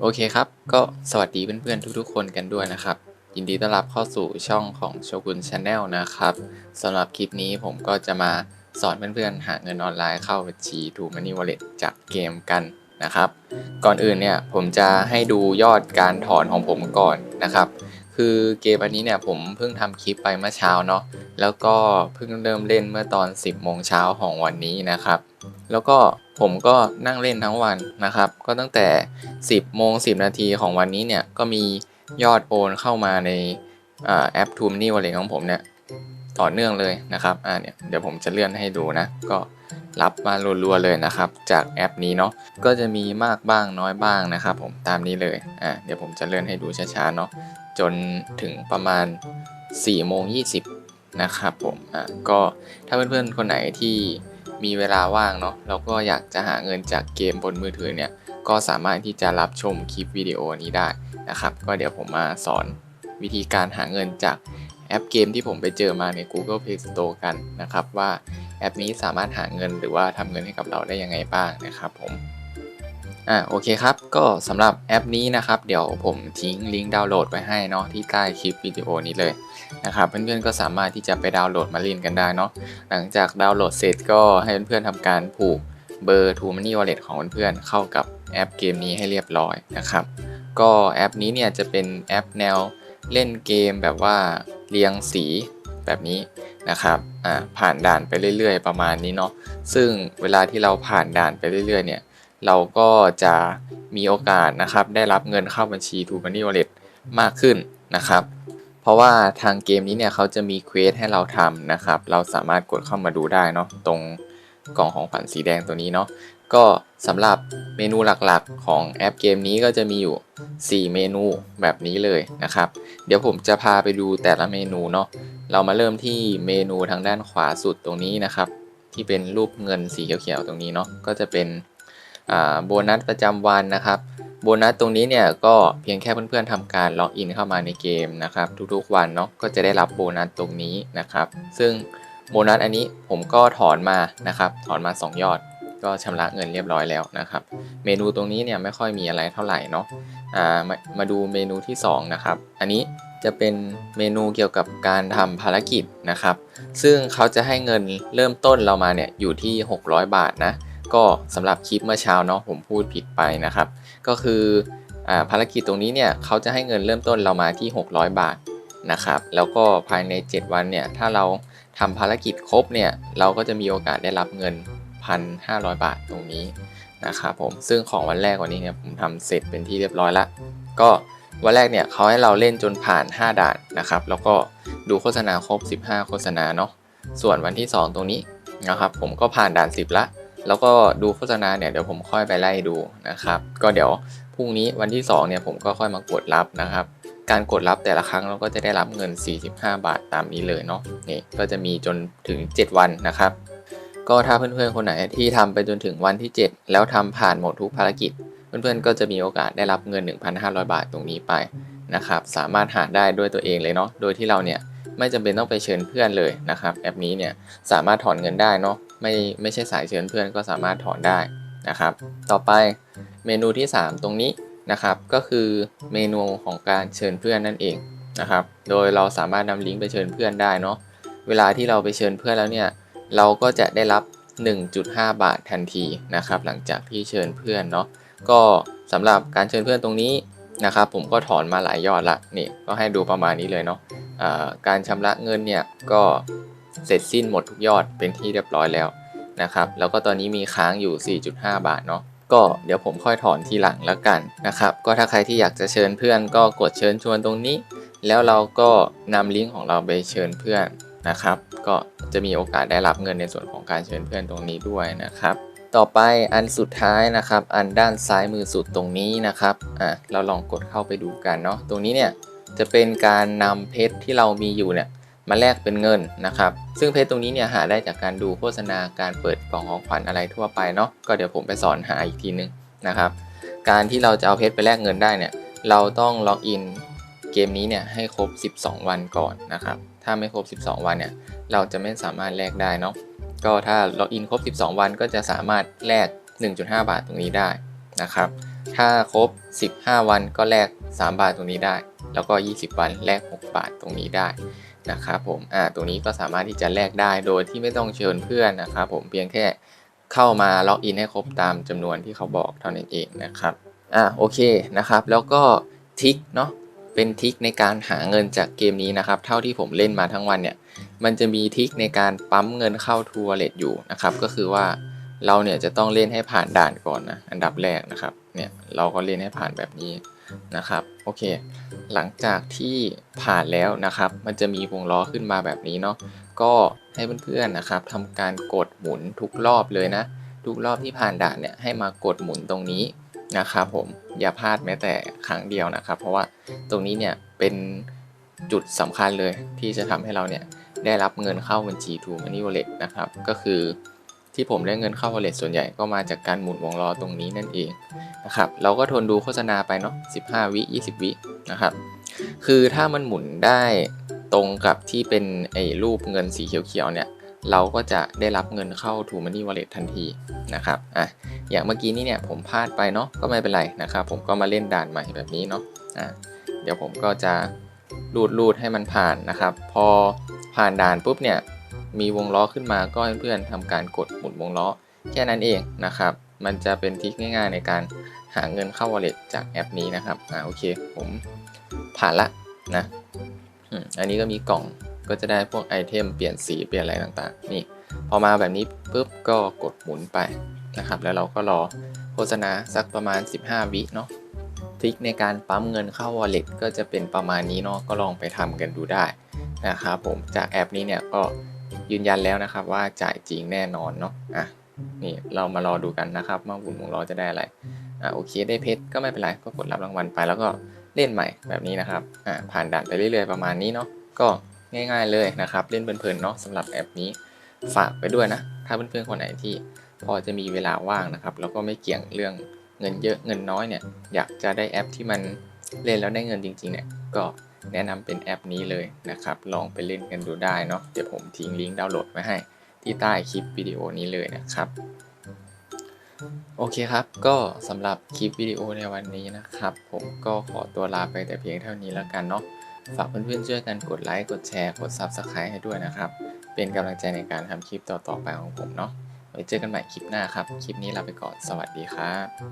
โอเคครับ ก็สวัสดีเพื่อนๆทุกๆ คนกันด้วยนะครับ ยินดีต้อนรับเข้าสู่ช่องของโชกุนชาแนลนะครับสำหรับคลิปนี้ผมก็จะมาสอนเพื่อนๆ หาเงินออนไลน์เข้าบัญชี t ูมันนี่วอลเล็ตจากเกมกันนะครับ ก่อนอื่นเนี่ยผมจะให้ดูยอดการถอนของผมก่อนนะครับ คือเกมอันนี้เนี่ยผมเพิ่งทำคลิปไปเมื่อเช้าเนาะแล้วก็เพิ่งเริ่มเล่นเมื่อตอน 10โมงเช้าของวันนี้นะครับ แล้วก็ผมก็นั่งเล่นทั้งวันนะครับ ก็ตั้งแต่ 10โมง10 นาทีของวันนี้เนี่ยก็มียอดโอนเข้ามาในอแอป t ูมนี่วอลเล็ตของผมเนี่ยต่อเนื่องเลยนะครับอ่าเนี่ยเดี๋ยวผมจะเลื่อนให้ดูนะ ก็รับมารัวๆเลยนะครับ จากแอปนี้เนาะก็จะมีมากบ้างน้อยบ้างนะครับ ผมตามนี้เลยอ่าเดี๋ยวผมจะเลื่อนให้ดูช้าๆเนาะจนถึงประมาณ4โมง20นะครับผมอ่าก็ถ้าเพื่อนๆคนไหนที่ มีเวลาว่างเนาะแล้วก็อยากจะหาเงินจากเกมบนมือถือเนี่ยก็สามารถที่จะรับชมคลิปวิดีโอนี้ได้นะครับ ก็เดี๋ยวผมมาสอนวิธีการหาเงินจากแอปเกมที่ผมไปเจอมาใน Google Play Store กันนะครับ ว่าแอปนี้สามารถหาเงินหรือว่าทำเงินให้กับเราได้ยังไงบ้างนะครับผมอ่าโอเคครับ ก็สำหรับแอปนี้นะครับ เดี๋ยวผมทิ้งลิงก์ดาวน์โหลดไว้ให้เนาะที่ใต้คลิปวิดีโอนี้เลย นะครับเพื่อนๆก็สามารถที่จะไปดาวน์โหลดมาเล่นกันได้เนาะหลังจากดาวน์โหลดเสร็จก็ให้เพื่อนๆทำการผูกเบอร์ t ูมันนี่วอลเล็ตของเพื่อนๆเข้ากับแอปเกมนี้ให้เรียบร้อยนะครับ ก็แอปนี้เนี่ยจะเป็นแอปแนวเล่นเกมแบบว่าเรียงสีแบบนี้นะครับอ่าผ่านด่านไปเรื่อยๆ ประมาณนี้เนาะซึ่งเวลาที่เราผ่านด่านไปเรื่อยๆ เนี่ยเราก็จะมีโอกาสนะครับได้รับเงินเข้าบัญชี t ูมันนี่วอลเล็ตมากขึ้นนะครับ เพราะว่าทางเกมนี้เนี่ยเขาจะมีเควสให้เราทำนะครับ เราสามารถกดเข้ามาดูได้เนาะตรงกล่องของขวัญสีแดงตัวนี้เนาะก็สำหรับเมนูหลักๆของแอปเกมนี้ก็จะมีอยู่ 4 เมนูแบบนี้เลยนะครับ เดี๋ยวผมจะพาไปดูแต่ละเมนูเนาะเรามาเริ่มที่เมนูทางด้านขวาสุดตรงนี้นะครับ ที่เป็นรูปเงินสีเขียวๆตรงนี้เนาะก็จะเป็นโบนัสประจำวันนะครับ โบนัสตรงนี้เนี่ยก็เพียงแค่เพื่อนๆทำการล็อกอินเข้ามาในเกมนะครับทุกๆวันเนาะก็จะได้รับโบนัสตรงนี้นะครับ ซึ่งโบนัสอันนี้ผมก็ถอนมานะครับ ถอนมา 2 ยอด ก็ชำระเงินเรียบร้อยแล้วนะครับ เมนูตรงนี้เนี่ยไม่ค่อยมีอะไรเท่าไหร่เนาะอ่ามามาดูเมนูที่ 2 นะครับ อันนี้จะเป็นเมนูเกี่ยวกับการทำภารกิจนะครับ ซึ่งเขาจะให้เงินเริ่มต้นเรามาเนี่ยอยู่ที่ 600 บาทนะก็สำหรับคลิปเมื่อเช้าเนาะผมพูดผิดไปนะครับ ก็คืออภารกิจตรงนี้เนี่ยเขาจะให้เงินเริ่มต้นเรามาที่ 600 บาทนะครับ แล้วก็ภายใน 7 วันเนี่ยถ้าเราทำภารกิจครบเนี่ยเราก็จะมีโอกาสได้รับเงิน 1,500 บาทตรงนี้นะครับผมซึ่งของวันแรกวันนี้เนี่ยผมทำเสร็จเป็นที่เรียบร้อยละก็วันแรกเนี่ยเขาให้เราเล่นจนผ่าน 5 ด่านนะครับ แล้วก็ดูโฆษณาครบ 15 โฆษณาเนาะส่วนวันที่ 2 ตรงนี้นะครับ ผมก็ผ่านด่าน 10 ละ แล้วก็ดูโฆษณาเนี่ยเดี๋ยวผมค่อยไปไล่ดูนะครับ ก็เดี๋ยวพรุ่งนี้วันที่2เนี่ยผมก็ค่อยมากดรับนะครับ การกดรับแต่ละครั้งเราก็จะได้รับเงิน 45 บาทตามนี้เลยเนาะนี่ก็จะมีจนถึง 7 วันนะครับ ก็ถ้าเพื่อนๆคนไหนที่ทำไปจนถึงวันที่ 7 แล้วทำผ่านหมดทุกภารกิจ เพื่อนๆก็จะมีโอกาสได้รับเงิน 1,500 บาทตรงนี้ไปนะครับ สามารถหาได้ด้วยตัวเองเลยเนาะโดยที่เราเนี่ย ไม่จำเป็นต้องไปเชิญเพื่อนเลยนะครับ แอปนี้เนี่ยสามารถถอนเงินได้เนาะไม่ไม่ใช่สายเชิญเพื่อนก็สามารถถอนได้นะครับ ต่อไปเมนูที่ 3 ตรงนี้นะครับก็คือเมนูของการเชิญเพื่อนนั่นเองนะครับ โดยเราสามารถนำลิงก์ไปเชิญเพื่อนได้เนาะเวลาที่เราไปเชิญเพื่อนแล้วเนี่ยเราก็จะได้รับ 1.5 บาททันทีนะครับ หลังจากที่เชิญเพื่อนเนาะก็สำหรับการเชิญเพื่อนตรงนี้ นะครับผมก็ถอนมาหลายยอดละนี่ก็ให้ดูประมาณนี้เลยเนาะะการชำระเงินเนี่ยก็เสร็จสิ้นหมดทุกยอดเป็นที่เรียบร้อยแล้วนะครับแล้วก็ตอนนี้มีค้างอยู่ 4.5 บาทเนาะก็เดี๋ยวผมค่อยถอนทีหลังแล้วกันนะครับก็ถ้าใครที่อยากจะเชิญเพื่อนก็กดเชิญชวนตรงนี้ แล้วเราก็นำลิงก์ของเราไปเชิญเพื่อนนะครับ ก็จะมีโอกาสได้รับเงินในส่วนของการเชิญเพื่อนตรงนี้ด้วยนะครับ ต่อไปอันสุดท้ายนะครับ อันด้านซ้ายมือสุดตรงนี้นะครับอะเราลองกดเข้าไปดูกันเนาะตรงนี้เนี่ยจะเป็นการนำเพชรที่เรามีอยู่เนี่ยมาแลกเป็นเงินนะครับ ซึ่งเพชรตรงนี้เนี่ยหาได้จากการดูโฆษณาการเปิดกล่องของขวัญอะไรทั่วไปเนาะก็เดี๋ยวผมไปสอนหาอีกทีนึงนะครับ การที่เราจะเอาเพชรไปแลกเงินได้เนี่ยเราต้องล็อกอิน เกมนี้เนี่ยให้ครบ 12 วันก่อนนะครับ ถ้าไม่ครบ 12 วันเนี่ยเราจะไม่สามารถแลกได้เนาะ ก็ถ้าล็อกอินครบ 12 วันก็จะสามารถแลก 1.5 บาทตรงนี้ได้นะครับ ถ้าครบ 15 วันก็แลก 3 บาทตรงนี้ได้ แล้วก็ 20 วันแลก 6 บาทตรงนี้ได้นะครับผม อ่า ตรงนี้ก็สามารถที่จะแลกได้โดยที่ไม่ต้องเชิญเพื่อนนะครับผมเพียงแค่เข้ามาล็อกอินให้ครบตามจำนวนที่เขาบอกเท่านั้นเองนะครับ อ่า โอเคนะครับ แล้วก็ทิกเนาะ เป็นทิกในการหาเงินจากเกมนี้นะครับ เท่าที่ผมเล่นมาทั้งวันเนี่ย มันจะมีทิกในการปั๊มเงินเข้าทัวร์เลตอยู่นะครับ ก็คือว่าเราเนี่ยจะต้องเล่นให้ผ่านด่านก่อนนะ อันดับแรกนะครับ เนี่ยเราก็เล่นให้ผ่านแบบนี้นะครับ โอเค หลังจากที่ผ่านแล้วนะครับ มันจะมีวงล้อขึ้นมาแบบนี้เนาะ ก็ให้เพื่อนๆนะครับทำการกดหมุนทุกรอบเลยนะ ทุกรอบที่ผ่านด่านเนี่ยให้มากดหมุนตรงนี้ นะครับผมอย่าพลาดแม้แต่ครั้งเดียวนะครับ เพราะว่าตรงนี้เนี่ยเป็นจุดสำคัญเลยที่จะทำให้เราเนี่ยได้รับเงินเข้าบัญชี True Money Wallet นะครับ ก็คือที่ผมได้เงินเข้า Wallet ส่วนใหญ่ก็มาจากการหมุนวงล้อตรงนี้นั่นเองนะครับเราก็ทนดูโฆษณาไปเนาะ15 วิ 20 วินะครับ คือถ้ามันหมุนได้ตรงกับที่เป็นไอ้รูปเงินสีเขียวๆเนี่ย เราก็จะได้รับเงินเข้า True Money Wallet ทันทีนะครับอะอย่างเมื่อกี้นี้เนี่ยผมพลาดไปเนาะก็ไม่เป็นไรนะครับ ผมก็มาเล่นด่านใหม่แบบนี้เนาะอะเดี๋ยวผมก็จะรูดรูดให้มันผ่านนะครับ พอผ่านด่านปุ๊บเนี่ยมีวงล้อขึ้นมาก็เพื่อนๆทำการกดหมุนวงล้อ แค่นั้นเองนะครับ มันจะเป็นทริคง่ายๆในการหาเงินเข้า wallet จากแอปนี้นะครับอ่าโอเค ผมผ่านละนะอันนี้ก็มีกล่อง ก็จะได้พวกไอเทมเปลี่ยนสีเปลี่ยนอะไรต่างๆ นี่ พอมาแบบนี้ปุ๊บก็กดหมุนไปนะครับ แล้วเราก็รอโฆษณาสักประมาณ 15 วิเนาะทริคในการปั๊มเงินเข้า wallet ก็จะเป็นประมาณนี้เนาะก็ลองไปทำกันดูได้นะครับผมจากแอปนี้เนี่ยก็ยืนยันแล้วนะครับว่าจ่ายจริงแน่นอนเนาะอะนี่เรามารอดูกันนะครับว่าบุญของราจะได้อะไรอะโอเคได้เพชรก็ไม่เป็นไรก็กดรับรางวัลไป แล้วก็เล่นใหม่แบบนี้นะครับอะผ่านด่านไปเรื่อยๆประมาณนี้เนาะก็ ง่าย ๆเลยนะครับ เล่นเพลินๆเนาะสำหรับแอปนี้ฝากไปด้วยนะ ถ้าเพื่อนๆคนไหนที่พอจะมีเวลาว่างนะครับ แล้วก็ไม่เกี่ยงเรื่องเงินเยอะเงินน้อยเนี่ย อยากจะได้แอปที่มันเล่นแล้วได้เงินจริงๆเนี่ย ก็แนะนำเป็นแอปนี้เลยนะครับ ลองไปเล่นกันดูได้เนาะ เดี๋ยวผมทิ้งลิงก์ดาวน์โหลดไว้ให้ ที่ใต้คลิปวิดีโอนี้เลยนะครับ โอเคครับ ก็สำหรับคลิปวิดีโอในวันนี้นะครับ ผมก็ขอตัวลาไปแต่เพียงเท่านี้แล้วกันเนาะ ฝากเพื่อนๆช่วยกันกดไลค์กดแชร์กด Subscribe ให้ด้วยนะครับ เป็นกำลังใจในการทำคลิปต่อๆไปของผมเนาะไว้เจอกันใหม่คลิปหน้าครับ คลิปนี้ลาไปก่อนสวัสดีครับ